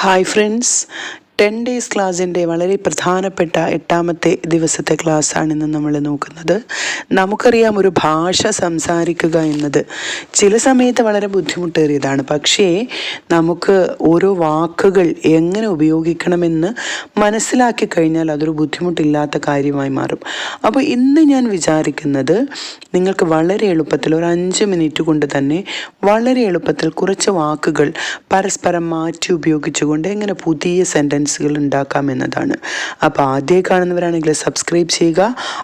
Hi friends, ten days ക്ലാസ്സിന്റെ വളരെ പ്രധാനപ്പെട്ട എട്ടാമത്തെ ദിവസത്തെ ക്ലാസ്സാണ് ഇന്ന് നമ്മൾ നോക്കുന്നത്. നമുക്കറിയാം ഒരു ഭാഷ സംസാരിക്കുക എന്നത് ചില സമയത്ത് വളരെ ബുദ്ധിമുട്ടേറിയതാണ്. പക്ഷേ നമുക്ക് ഓരോ വാക്കുകൾ എങ്ങനെ ഉപയോഗിക്കണമെന്ന് മനസ്സിലാക്കി കഴിഞ്ഞാൽ അതൊരു ബുദ്ധിമുട്ടില്ലാത്ത കാര്യമായി മാറും. അപ്പോൾ ഇന്ന് ഞാൻ വിചാരിക്കുന്നത് നിങ്ങൾക്ക് വളരെ എളുപ്പത്തിൽ ഒരു അഞ്ച് മിനിറ്റ് കൊണ്ട് തന്നെ വളരെ എളുപ്പത്തിൽ കുറച്ച് വാക്കുകൾ പരസ്പരം മാറ്റി ഉപയോഗിച്ചുകൊണ്ട് എങ്ങനെ പുതിയ സെന്റൻസുകൾ ഉണ്ടാക്കാം എന്നതാണ്. അപ്പോൾ ആദ്യമായി കാണുന്നവരാണെങ്കിൽ സബ്സ്ക്രൈബ് ചെയ്യുക.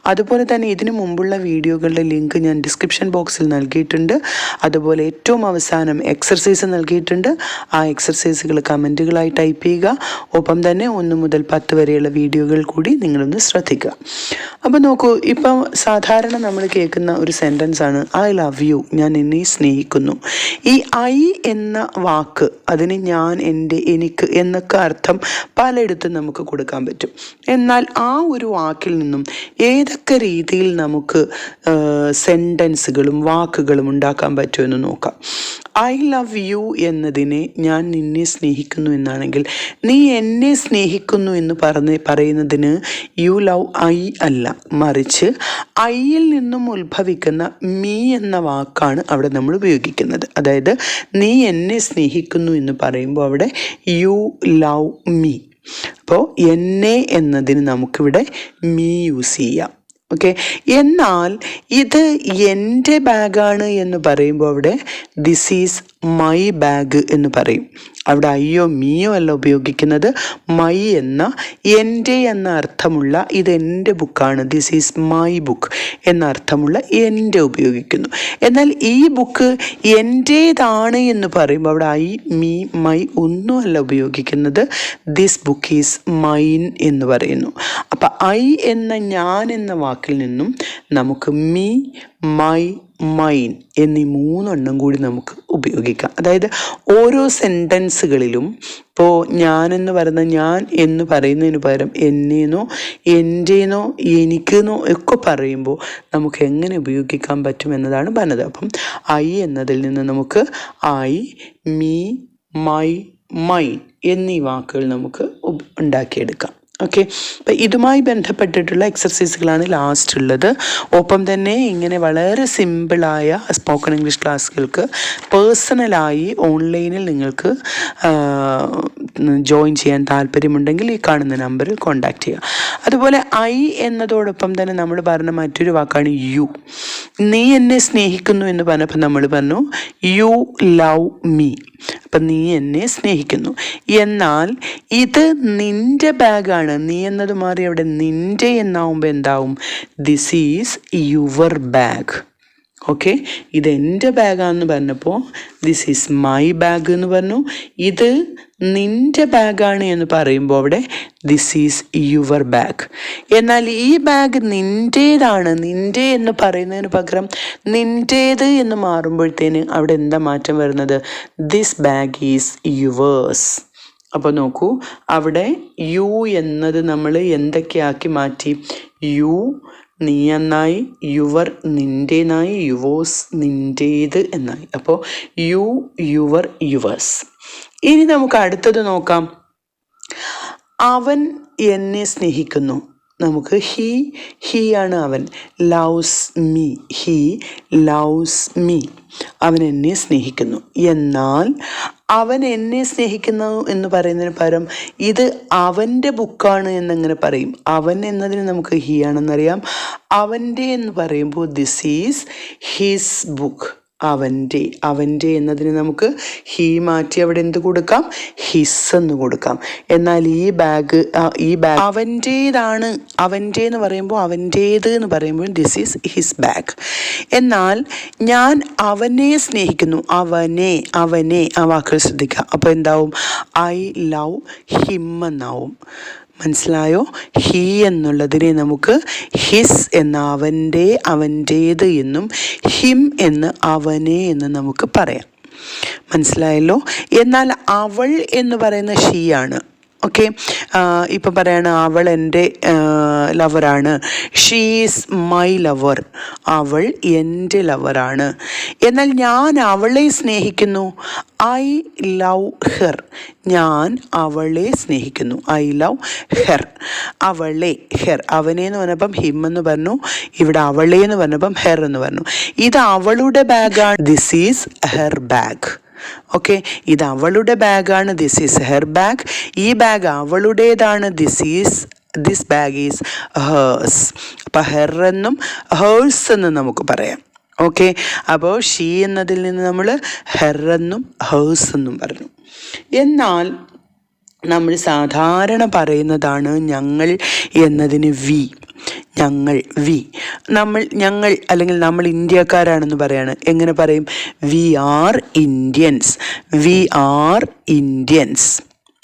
അതുപോലെ തന്നെ ഇതിനു മുമ്പുള്ള വീഡിയോകളുടെ ലിങ്ക് ഞാൻ ഡിസ്ക്രിപ്ഷൻ ബോക്സിൽ നൽകിയിട്ടുണ്ട്. അതുപോലെ ഏറ്റവും അവസാനം എക്സർസൈസ് നൽകിയിട്ടുണ്ട്. ആ എക്സർസൈസുകൾ കമന്റുകളായി ടൈപ്പ് ചെയ്യുക. ഒപ്പം തന്നെ ഒന്ന് മുതൽ പത്ത് വരെയുള്ള വീഡിയോകൾ കൂടി നിങ്ങളൊന്ന് ശ്രദ്ധിക്കുക. അപ്പോൾ നോക്കൂ ഇപ്പം സാധാരണ നമ്മൾ കേൾക്കുന്ന ഒരു സെന്റൻസ് ആണ് ഐ ലവ് യു ഞാൻ എന്നെ സ്നേഹിക്കുന്നു. ഈ ഐ എന്ന വാക്ക് അതിന് ഞാൻ എന്റെ എനിക്ക് എന്നൊക്കെ അർത്ഥം പലയിടത്തും നമുക്ക് കൊടുക്കാൻ പറ്റും. എന്നാൽ ആ ഒരു വാക്കിൽ നിന്നും ഏതൊക്കെ രീതിയിൽ നമുക്ക് സെന്റൻസുകളും വാക്കുകളും ഉണ്ടാക്കാൻ പറ്റുമെന്ന് നോക്കാം. ഐ ലവ് യു എന്നതിനെ ഞാൻ നിന്നെ സ്നേഹിക്കുന്നു എന്നാണെങ്കിൽ നീ എന്നെ സ്നേഹിക്കുന്നു എന്ന് പറഞ്ഞ് പറയുന്നതിന് യു ലവ് ഐ അല്ല. മറിച്ച് ഐയിൽ നിന്നും ഉത്ഭവിക്കുന്ന മീ എന്ന വാക്കാണ് അവിടെ നമ്മൾ ഉപയോഗിക്കുന്നത്. അതായത് നീ എന്നെ സ്നേഹിക്കുന്നു എന്ന് പറയുമ്പോൾ അവിടെ യു ലവ് മീ അപ്പോൾ എന്നെ എന്നതിന് നമുക്കിവിടെ മീ യൂസ് ചെയ്യാം. ഓക്കെ എന്നാൽ ഇത് എന്റെ ബാഗാണ് എന്ന് പറയുമ്പോൾ അവിടെ ദിസ് ഈസ് മൈ ബാഗ് എന്ന് പറയും. അവിടെ അയ്യോ മീയോ അല്ല ഉപയോഗിക്കുന്നത്? മൈ എന്ന എന്റെ എന്ന അർത്ഥമുള്ള ഇത് എന്റെ ബുക്കാണ്. ദിസ് ഈസ് മൈ ബുക്ക് എന്ന അർത്ഥമുള്ള എന്റെ ഉപയോഗിക്കുന്നു. എന്നാൽ ഈ ബുക്ക് എന്റേതാണ് എന്ന് പറയുമ്പോൾ അവിടെ ഐ മീ മൈ ഒന്നുമല്ല ഉപയോഗിക്കുന്നത്. ദിസ് ബുക്ക് ഈസ് മൈൻ എന്ന് പറയുന്നു. അപ്പം ഐ എന്ന ഞാൻ എന്ന വാക്കിൽ നിന്നും നമുക്ക് മീ മൈ മൈൻ എന്നീ മൂന്നെണ്ണം കൂടി നമുക്ക് ഉപയോഗിക്കാം. അതായത് ഓരോ സെന്റൻസുകളിലും ഇപ്പോൾ ഞാനെന്ന് പറയുന്ന ഞാൻ എന്ന് പറയുന്നതിന് പകരം എന്നേന്നോ എന്റെന്നോ എനിക്കെന്നോ ഒക്കെ പറയുമ്പോൾ നമുക്ക് എങ്ങനെ ഉപയോഗിക്കാൻ പറ്റും എന്നതാണ് പറഞ്ഞത്. അപ്പം ഐ എന്നതിൽ നിന്ന് നമുക്ക് ഐ മീ മൈ മൈ എന്നീ വാക്കുകൾ നമുക്ക് ഉണ്ടാക്കിയെടുക്കാം. ഓക്കെ അപ്പം ഇതുമായി ബന്ധപ്പെട്ടിട്ടുള്ള എക്സർസൈസുകളാണ് ലാസ്റ്റ് ഉള്ളത്. ഒപ്പം തന്നെ ഇങ്ങനെ വളരെ സിമ്പിളായ സ്പോക്കൺ ഇംഗ്ലീഷ് ക്ലാസ്സുകൾക്ക് പേഴ്സണലായി ഓൺലൈനിൽ നിങ്ങൾക്ക് ജോയിൻ ചെയ്യാൻ താല്പര്യമുണ്ടെങ്കിൽ ഈ കാണുന്ന നമ്പറിൽ കോൺടാക്റ്റ് ചെയ്യുക. അതുപോലെ ഐ എന്നതോടൊപ്പം തന്നെ നമ്മൾ പറഞ്ഞ മറ്റൊരു വാക്കാണ് യു നീ എന്നെ സ്നേഹിക്കുന്നു എന്ന് പറഞ്ഞപ്പോൾ നമ്മൾ പറഞ്ഞു യു ലവ് മീ അപ്പം നീ എന്നെ സ്നേഹിക്കുന്നു. എന്നാൽ ഇത് നിന്റെ ബാഗാണ് നീ എന്നത് മാറി അവിടെ നിന്റെ എന്നാവുമ്പോൾ എന്താവും? This is your bag okay ഇത് എന്റെ ബാഗാണെന്ന് പറഞ്ഞപ്പോൾ ദിസ് ഈസ് മൈ ബാഗ് എന്ന് പറഞ്ഞു. ഇത് നിന്റെ ബാഗാണ് എന്ന് പറയുമ്പോൾ അവിടെ ദിസ് ഈസ് യുവർ ബാഗ് എന്നാൽ ഈ ബാഗ് നിന്റേതാണ്. നിന്റെ എന്ന് പറയുന്നതിന് പകരം നിന്റേത് എന്ന് മാറുമ്പോഴത്തേന് അവിടെ എന്താ മാറ്റം വരുന്നത്? ദിസ് ബാഗ് ഈസ് യുവേഴ്സ് അപ്പോൾ നോക്കൂ അവിടെ യു എന്നത് നമ്മൾ എന്തൊക്കെയാക്കി മാറ്റി? യു നീ എന്നായി യുവർ നിന്റെനായി യുവോസ് നിന്റേത് എന്നായി. അപ്പോൾ യു യുവർ യുവേഴ്സ് ഇനി നമുക്ക് അടുത്തത് നോക്കാം. അവൻ എന്നെ സ്നേഹിക്കുന്നു. നമുക്ക് ഹി ഹി ആണ് അവൻ. Loves me he loves me. അവൻ എന്നെ സ്നേഹിക്കുന്നു. എന്നാൽ അവൻ എന്നെ സ്നേഹിക്കുന്നു എന്ന് പറയുന്നതിന് പകരം ഇത് അവന്റെ ബുക്കാണ് എന്നങ്ങനെ പറയും. അവൻ എന്നതിന് നമുക്ക് ഹി ആണെന്നറിയാം. അവന്റെ എന്ന് പറയുമ്പോൾ ദിസ് ഈസ് ഹിസ് ബുക്ക് അവന്റെ അവന്റെ എന്നതിന് നമുക്ക് ഹീ മാറ്റി അവിടെ എന്ത് കൊടുക്കാം? ഹിസ് എന്ന് കൊടുക്കാം. എന്നാൽ ഈ ബാഗ് ഈ ബാഗ് അവന്റേതാണ് അവന്റെ എന്ന് പറയുമ്പോൾ അവന്റേത് എന്ന് പറയുമ്പോൾ ദിസ് ഈസ് ഹിസ് ബാഗ് എന്നാൽ ഞാൻ അവനെ സ്നേഹിക്കുന്നു. അവനെ അവനെ. ആ വാക്കുകൾ ശ്രദ്ധിക്കുക. അപ്പോൾ എന്താവും? ഐ ലവ് ഹിം എന്നാവും. മനസ്സിലായോ? ഹീ എന്നുള്ളതിനെ നമുക്ക് ഹിസ് എന്ന അവന്റെ അവന്റേത് എന്നും ഹിം എന്ന് അവനെ എന്ന് നമുക്ക് പറയാം. മനസ്സിലായല്ലോ? എന്നാൽ അവൾ എന്ന് പറയുന്ന ഷീയാണ് ഓക്കെ ഇപ്പം പറയാണ് അവൾ എന്റെ ലവറാണ് ഷീസ് മൈ ലവർ അവൾ എന്റെ ലവറാണ് എന്നാൽ ഞാൻ അവളെ സ്നേഹിക്കുന്നു. ഐ ലവ് ഹെർ ഞാൻ അവളെ സ്നേഹിക്കുന്നു. ഐ ലവ് ഹെർ അവളെ ഹെർ അവനെ എന്ന് പറഞ്ഞപ്പം ഹിം എന്ന് പറഞ്ഞു. ഇവിടെ അവളെ എന്ന് പറഞ്ഞപ്പം ഹെർ എന്ന് പറഞ്ഞു. ഇത് അവളുടെ ബാഗാണ് this is her bag okay ഇത് അവളുടെ ബാഗാണ്. ദിസ് ഈസ് ഹെർ ബാഗ് ഈ bag അവളുടേതാണ്. This is this bag is hers അപ്പം ഹെർ എന്നും ഹേഴ്സ് എന്നും നമുക്ക് പറയാം. ഓക്കെ അപ്പോൾ ഷീ എന്നതിൽ നിന്ന് നമ്മൾ ഹെർ എന്നും ഹേഴ്സ് എന്നും പറഞ്ഞു. എന്നാൽ നമ്മൾ സാധാരണ പറയുന്നതാണ് ഞങ്ങൾ എന്നതിന് വി ഞങ്ങൾ വി. നമ്മൾ ഞങ്ങൾ അല്ലെങ്കിൽ നമ്മൾ ഇന്ത്യക്കാരാണെന്ന് പറയാണ്. എങ്ങനെ പറയും? We are Indians. We are Indians.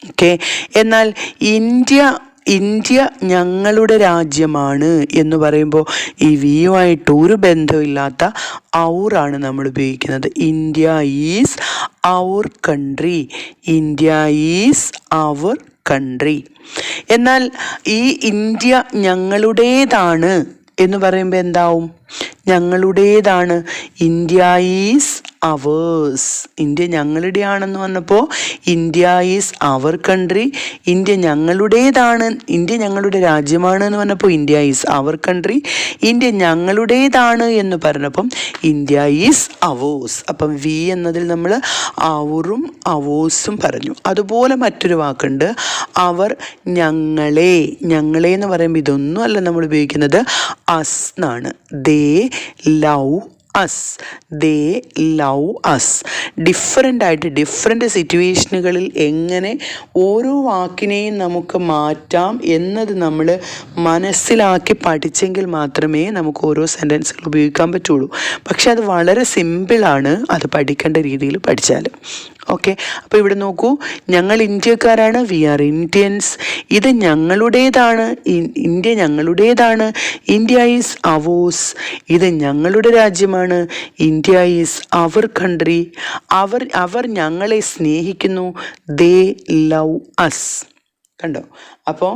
Okay? എന്നാൽ ഇന്ത്യ ഇന്ത്യ ഞങ്ങളുടെ രാജ്യമാണ് എന്ന് പറയുമ്പോൾ ഈ വിയുമായിട്ട് ഒരു ബന്ധമില്ലാത്ത ഔറാണ് നമ്മൾ ഉപയോഗിക്കുന്നത്. India is our country India is our country എന്നാൽ ഈ ഇന്ത്യ ഞങ്ങളുടേതാണ് എന്ന് പറയുമ്പോൾ എന്താവും? ഞങ്ങളുടേതാണ്. ഇന്ത്യ ഈസ് അവേഴ്സ് ഇന്ത്യ ഞങ്ങളുടെ ആണെന്ന് വന്നപ്പോൾ India is our country India ഞങ്ങളുടേതാണ്. India ഞങ്ങളുടെ രാജ്യമാണ് എന്ന് പറഞ്ഞപ്പോൾ India is our country India ഞങ്ങളുടേതാണ് എന്ന് പറഞ്ഞപ്പം ഇന്ത്യ ഈസ് അവേഴ്സ് അപ്പം വി എന്നതിൽ നമ്മൾ അവറും അവേഴ്സും പറഞ്ഞു. അതുപോലെ മറ്റൊരു വാക്കുണ്ട് അവർ ഞങ്ങളെ. ഞങ്ങളെ എന്ന് പറയുമ്പോൾ ഇതൊന്നും അല്ല നമ്മൾ ഉപയോഗിക്കുന്നത് അസ് എന്നാണ് they love us they love us different ആയിട്ട് ഡിഫറെന്റ് സിറ്റുവേഷനുകളിൽ എങ്ങനെ ഓരോ വാക്കിനെയും നമുക്ക് മാറ്റാം എന്നത് നമ്മൾ മനസ്സിലാക്കി പഠിച്ചെങ്കിൽ മാത്രമേ നമുക്ക് ഓരോ സെന്റൻസുകൾ ഉപയോഗിക്കാൻ പറ്റുള്ളൂ. പക്ഷെ അത് വളരെ സിമ്പിളാണ് അത് പഠിക്കേണ്ട രീതിയിൽ പഠിച്ചാൽ ഓക്കെ അപ്പോൾ ഇവിടെ നോക്കൂ. ഞങ്ങൾ ഇന്ത്യക്കാരാണ്. വി ആർ ഇന്ത്യൻസ് ഇത് ഞങ്ങളുടേതാണ്. ഇന്ത്യ ഞങ്ങളുടേതാണ്. ഇന്ത്യ ഈസ് അവോസ് ഇത് ഞങ്ങളുടെ രാജ്യമാണ്. ഇന്ത്യ ഈസ് അവർ കൺട്രി അവർ അവർ ഞങ്ങളെ സ്നേഹിക്കുന്നു. ദേ ലവ് അസ് കണ്ടോ? അപ്പോൾ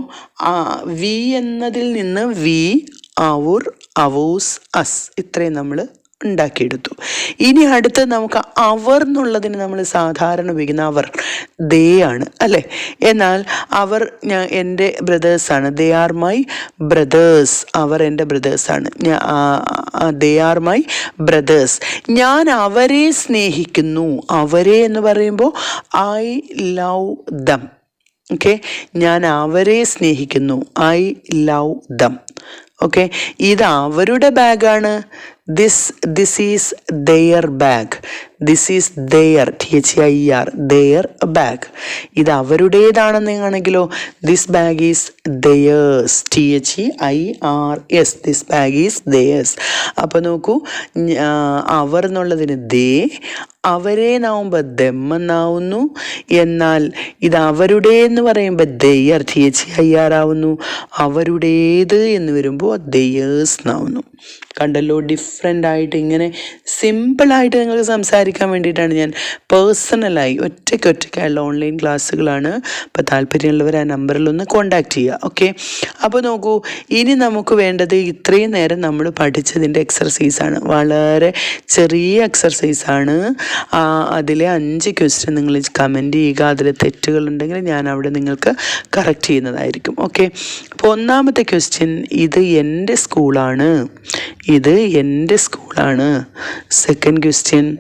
വി എന്നതിൽ നിന്ന് വി അവർ അവോസ് അസ് ഇത്രയും നമ്മൾ ഉണ്ടാക്കിയെടുത്തു. ഇനി അടുത്ത് നമുക്ക് അവർ എന്നുള്ളതിന് നമ്മൾ സാധാരണ ഉപയോഗിക്കുന്ന അവർ. ദേ ആണ് അല്ലേ? എന്നാൽ അവർ ഞാൻ എന്റെ ബ്രദേഴ്സാണ് ദേ ആർ മൈ ബ്രദേഴ്സ് അവർ എന്റെ ബ്രദേഴ്സാണ് ദേ ആർ മൈ ബ്രദേഴ്സ് ഞാൻ അവരെ സ്നേഹിക്കുന്നു. അവരെ എന്ന് പറയുമ്പോൾ ഐ ലവ് ദം ഓക്കെ ഞാൻ അവരെ സ്നേഹിക്കുന്നു. ഐ ലവ് ദം ഓക്കെ ഇത് അവരുടെ ബാഗാണ് this this is their bag this is their T H I R their bag ഇത് അവരുടേതാണെന്നാണെങ്കിലോ this bag is theirs T H I R S this bag is theirs അപ്പോൾ നോക്കൂ അവർ എന്നുള്ളതിന് ദേ അവരെ നാവുമ്പോൾ ദമ്മെന്നാവുന്നു എന്നാൽ ഇത് അവരുടെ എന്ന് പറയുമ്പോൾ their T H I R ആവുന്നു. അവരുടേത് എന്ന് വരുമ്പോൾ ദയേഴ്സ് എന്നാവുന്നു കണ്ടല്ലോ ഡിഫറെന്റ് ആയിട്ട് ഇങ്ങനെ സിമ്പിളായിട്ട് നിങ്ങൾക്ക് സംസാരിക്കാൻ വേണ്ടിയിട്ടാണ് ഞാൻ പേഴ്സണലായി ഒറ്റയ്ക്ക് ഒറ്റയ്ക്കായുള്ള ഓൺലൈൻ ക്ലാസ്സുകളാണ് അപ്പോൾ താല്പര്യമുള്ളവർ ആ നമ്പറിൽ ഒന്ന് കോണ്ടാക്ട് ചെയ്യുക ഓക്കെ അപ്പോൾ നോക്കൂ ഇനി നമുക്ക് വേണ്ടത് ഇത്രയും നേരം നമ്മൾ പഠിച്ചതിന്റെ എക്സർസൈസാണ് വളരെ ചെറിയ എക്സർസൈസാണ് അതിലെ അഞ്ച് ക്വസ്റ്റ്യൻ നിങ്ങൾ കമന്റ് ചെയ്യുക. അതിൽ തെറ്റുകളുണ്ടെങ്കിൽ ഞാൻ അവിടെ നിങ്ങൾക്ക് കറക്റ്റ് ചെയ്യുന്നതായിരിക്കും ഓക്കെ അപ്പോൾ ഒന്നാമത്തെ ക്വസ്റ്റ്യൻ ഇത് എന്റെ സ്കൂളാണ്. ഇത് എന്റെ സ്കൂളാണ്. സെക്കൻഡ് ക്വസ്റ്റ്യൻ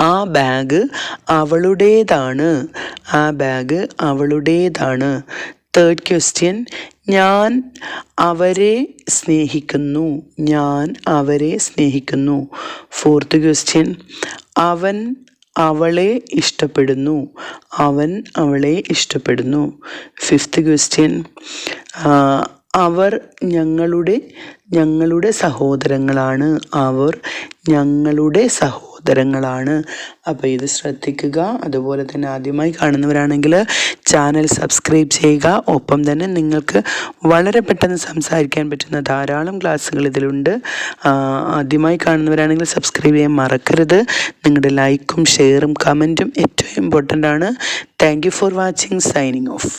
ആ ബാഗ് അവളുടേതാണ്. ആ ബാഗ് അവളുടേതാണ്. തേർഡ് ക്വസ്റ്റ്യൻ ഞാൻ അവരെ സ്നേഹിക്കുന്നു. ഞാൻ അവരെ സ്നേഹിക്കുന്നു. ഫോർത്ത് ക്വസ്റ്റ്യൻ അവൻ അവളെ ഇഷ്ടപ്പെടുന്നു. അവൻ അവളെ ഇഷ്ടപ്പെടുന്നു. ഫിഫ്ത്ത് ക്വസ്റ്റ്യൻ അവർ ഞങ്ങളുടെ ഞങ്ങളുടെ സഹോദരങ്ങളാണ്. അവർ ഞങ്ങളുടെ സഹോദരങ്ങളാണ്. അപ്പോൾ ഇത് ശ്രദ്ധിക്കുക. അതുപോലെ തന്നെ ആദ്യമായി കാണുന്നവരാണെങ്കിൽ ചാനൽ സബ്സ്ക്രൈബ് ചെയ്യുക. ഒപ്പം തന്നെ നിങ്ങൾക്ക് വളരെ പെട്ടെന്ന് സംസാരിക്കാൻ പറ്റുന്ന ധാരാളം ക്ലാസ്സുകൾ ഇതിലുണ്ട്. ആദ്യമായി കാണുന്നവരാണെങ്കിൽ സബ്സ്ക്രൈബ് ചെയ്യാൻ മറക്കരുത്. നിങ്ങളുടെ ലൈക്കും ഷെയറും കമന്റും ഏറ്റവും ഇമ്പോർട്ടന്റ് ആണ്. Thank for watching signing off